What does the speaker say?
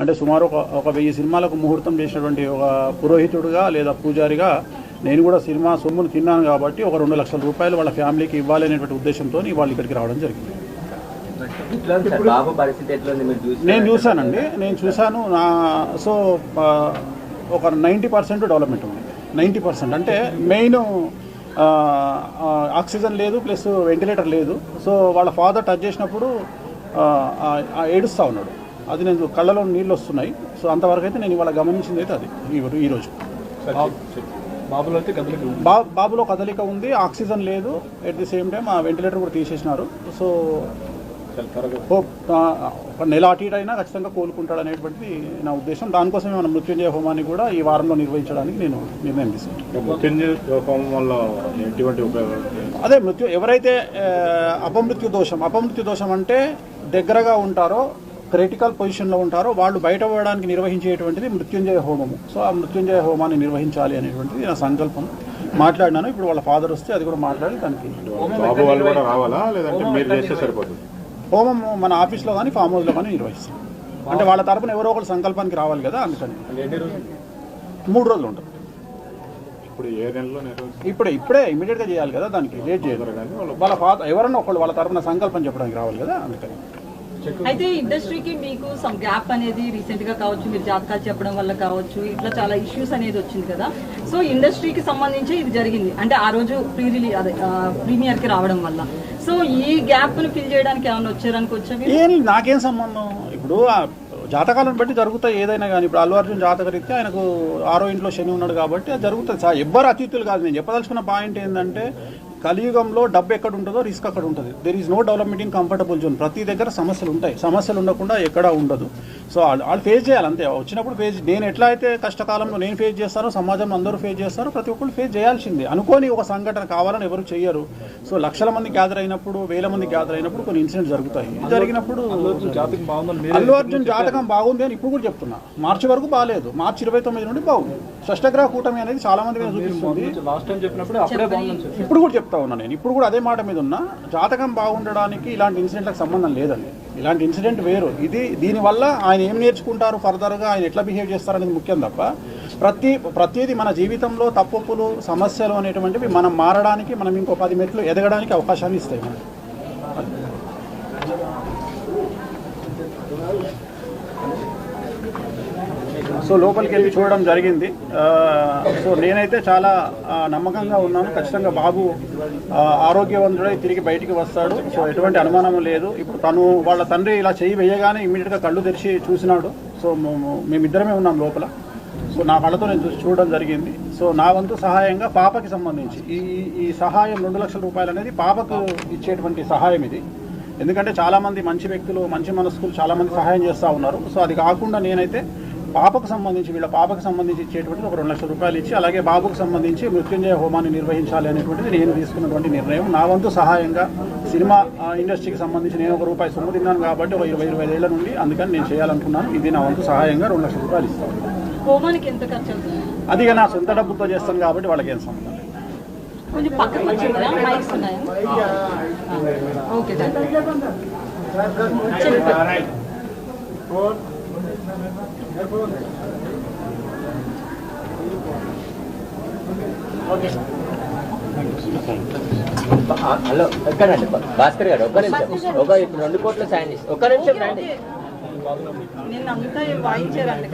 అంటే సుమారు ఒక ఒక వెయ్యి సినిమాలకు ముహూర్తం చేసినటువంటి ఒక పురోహితుడుగా లేదా పూజారిగా నేను కూడా సినిమా సొమ్మును తిన్నాను కాబట్టి ఒక రెండు లక్షల రూపాయలు వాళ్ళ ఫ్యామిలీకి ఇవ్వాలి అనేటువంటి ఉద్దేశంతో వాళ్ళు ఇక్కడికి రావడం జరిగింది. నేను చూశానండి. నేను చూశాను. నా సో ఒక నైంటీ పర్సెంట్ డెవలప్మెంట్ ఉంది. Ninety percent. అంటే మెయిన్ ఆక్సిజన్ లేదు ప్లస్ వెంటిలేటర్ లేదు. సో వాళ్ళ ఫాదర్ టచ్ చేసినప్పుడు ఏడుస్తూ ఉన్నాడు. అది నేను కళ్ళలో నీళ్ళు వస్తున్నాయి. సో అంతవరకు అయితే నేను ఇవాళ గమనించింది అయితే అది ఈ- ఈరోజు బాబులో అయితే కదలిక. బా బాబులో కదలిక ఉంది ఆక్సిజన్ లేదు ఎట్ ది సేమ్ టైం ఆ వెంటిలేటర్ కూడా తీసేసినారు. సో హోప్ ఒక నెల అటు ఇటు అయినా ఖచ్చితంగా కోలుకుంటాడు అనేటువంటిది నా ఉద్దేశం. దానికోసమే మన మృత్యుంజయ హోమాన్ని కూడా ఈ వారంలో నిర్వహించడానికి నేను నిర్ణయం ఉపయోగాలు అదే మృత్యు ఎవరైతే అపమృత్యు దోషం అపమృత్యు దోషం అంటే దగ్గరగా ఉంటారో క్రిటికల్ పొజిషన్లో ఉంటారో వాళ్ళు బయటపడడానికి నిర్వహించేటువంటిది మృత్యుంజయ హోమము. సో ఆ మృత్యుంజయ హోమాన్ని నిర్వహించాలి అనేటువంటిది నా సంకల్పం. మాట్లాడినాను ఇప్పుడు వాళ్ళ ఫాదర్ వస్తే అది కూడా మాట్లాడి దానికి హోమం మన ఆఫీస్లో కానీ ఫామ్ హౌస్లో కానీ నిర్వహిస్తాం. అంటే వాళ్ళ తరపున ఎవరో ఒకరు సంకల్పానికి రావాలి కదా అందుకని. మూడు రోజులు ఉంటుంది ఇప్పుడు ఇప్పుడే ఇమీడియట్గా చేయాలి కదా దానికి లేట్ వాళ్ళు వాళ్ళ ఫాదర్ ఎవరన్నా ఒకళ్ళు వాళ్ళ తరపున సంకల్పం చెప్పడానికి రావాలి కదా అందుకని. అయితే ఇండస్ట్రీకి మీకు సమ్ గ్యాప్ అనేది రీసెంట్గా కావచ్చు మీరు జాతకాలు చెప్పడం వల్ల కావచ్చు ఇట్లా చాలా ఇష్యూస్ అనేది వచ్చింది కదా. సో ఇండస్ట్రీకి సంబంధించి ఇది జరిగింది. అంటే ఆ రోజు ప్రీ రిలీ అదే ప్రీమియర్కి రావడం వల్ల. సో ఈ గ్యాప్ని ఫిల్ చేయడానికి ఏమైనా వచ్చారనుకో వచ్చేవి ఏం నాకేం సంబంధం? ఇప్పుడు జాతకాలను బట్టి జరుగుతాయి ఏదైనా కానీ. ఇప్పుడు అల్లు అర్జున్ జాతక రీత్యా ఆయనకు ఆరో ఇంట్లో శని ఉన్నాడు కాబట్టి అది జరుగుతుంది. సార్ ఎవ్వరు అతిథులు కాదు. నేను చెప్పదలుచుకున్న పాయింట్ ఏంటంటే కలియుగంలో డబ్బు ఎక్కడ ఉంటుందో రిస్క్ అక్కడ ఉంటుంది. There is no development in comfortable zone ప్రతి దగ్గర సమస్యలు ఉంటాయి. సమస్యలు ఉండకుండా ఎక్కడా ఉండదు. సో వాళ్ళు వాళ్ళు ఫేస్ చేయాలి అంతే. వచ్చినప్పుడు ఫేస్ నేను ఎట్లా అయితే కష్టకాలంలో నేను ఫేస్ చేస్తానో సమాజంలో అందరూ ఫేస్ చేస్తారో ప్రతి ఒక్కరు ఫేస్ చేయాల్సిందే. అనుకోని ఒక సంఘటన కావాలని ఎవరు చెయ్యరు. సో లక్షల మంది గ్యాదర్ అయినప్పుడు వేల మంది గ్యాదర్ అయినప్పుడు కొన్ని ఇన్సిడెంట్స్ జరుగుతాయి. జరిగినప్పుడు అల్లు అర్జున్ జాతకం బాగుంది అని ఇప్పుడు కూడా చెప్తున్నా. మార్చి వరకు బాగాలేదు మార్చి ఇరవై తొమ్మిది నుండి బాగుంది. షష్టగ్రహ కూటమి అనేది చాలా మంది చూపిస్తుంది. లాస్ట్ టైం చెప్పినప్పుడు అప్పుడే బాగుందని చెప్పారు. ఇప్పుడు కూడా చెప్తా ఉన్నా నేను. ఇప్పుడు కూడా అదే మాట మీద ఉన్నా జాతకం బాగుండడానికి ఇలాంటి ఇన్సిడెంట్లకు సంబంధం లేదండి. ఇలాంటి ఇన్సిడెంట్ వేరు. ఇది దీనివల్ల ఆయన ఏం నేర్చుకుంటారు ఫర్దర్గా ఆయన ఎట్లా బిహేవ్ చేస్తారనేది ముఖ్యం తప్ప ప్రతి ప్రతిదీ మన జీవితంలో తప్పులు సమస్యలు అనేటువంటివి మనం మారడానికి మనం ఇంకో పది మెట్లు ఎదగడానికి అవకాశాన్ని ఇస్తాయి మనకి. సో లోపలికి వెళ్ళి చూడడం జరిగింది. సో నేనైతే చాలా నమ్మకంగా ఉన్నాను. ఖచ్చితంగా బాబు ఆరోగ్యవంతుడై తిరిగి బయటికి వస్తాడు. సో ఎటువంటి అనుమానం లేదు. ఇప్పుడు తను వాళ్ళ తండ్రి ఇలా చేయి వేయగానే ఇమీడియట్గా కళ్ళు తెరిచి చూసినాడు. సో మేము- మేమిద్దరమే ఉన్నాం లోపల. సో నా కళ్ళతో నేను చూసి చూడడం జరిగింది. సో నా వంతు సహాయంగా పాపకి సంబంధించి ఈ ఈ సహాయం రెండు లక్షల రూపాయలు అనేది పాపకు ఇచ్చేటువంటి సహాయం ఇది. ఎందుకంటే చాలామంది మంచి వ్యక్తులు మంచి మనస్కులు చాలామంది సహాయం చేస్తూ ఉన్నారు. సో అది కాకుండా నేనైతే పాపకు సంబంధించి వీళ్ళ పాపకు సంబంధించి ఇచ్చేటువంటిది ఒక రెండు లక్షల రూపాయలు ఇచ్చి అలాగే బాబుకు సంబంధించి మృత్యుంజయ హోమాన్ని నిర్వహించాలి అనేటువంటిది నేను తీసుకున్నటువంటి నిర్ణయం. నా వంతు సహాయంగా సినిమా ఇండస్ట్రీకి సంబంధించి నేను ఒక రూపాయి సొమ్ము తిన్నాను కాబట్టి ఒక ఇరవై ఇరవై ఏళ్ళ నుండి అందుకని నేను చేయాలనుకున్నాను. ఇది నా వంతు సహాయంగా రెండు లక్షల రూపాయలు ఇస్తాను. హోమానికి ఎంత ఖర్చు అవుతుంది? అది ఇక నా సొంత డబ్బుతో చేస్తాను కాబట్టి వాళ్ళకి ఏం సంబంధం కొంచెం పక్కన మైక్స్ ఉన్నాయా? ఓకే హలో ఎక్కడండి భాస్కర్ గారు ఒక్క నిమిషం. ఒక ఇప్పుడు రెండు కోట్ల చేసి ఒక్క నిమిషం రండి నిన్న అంతా వాయించారండి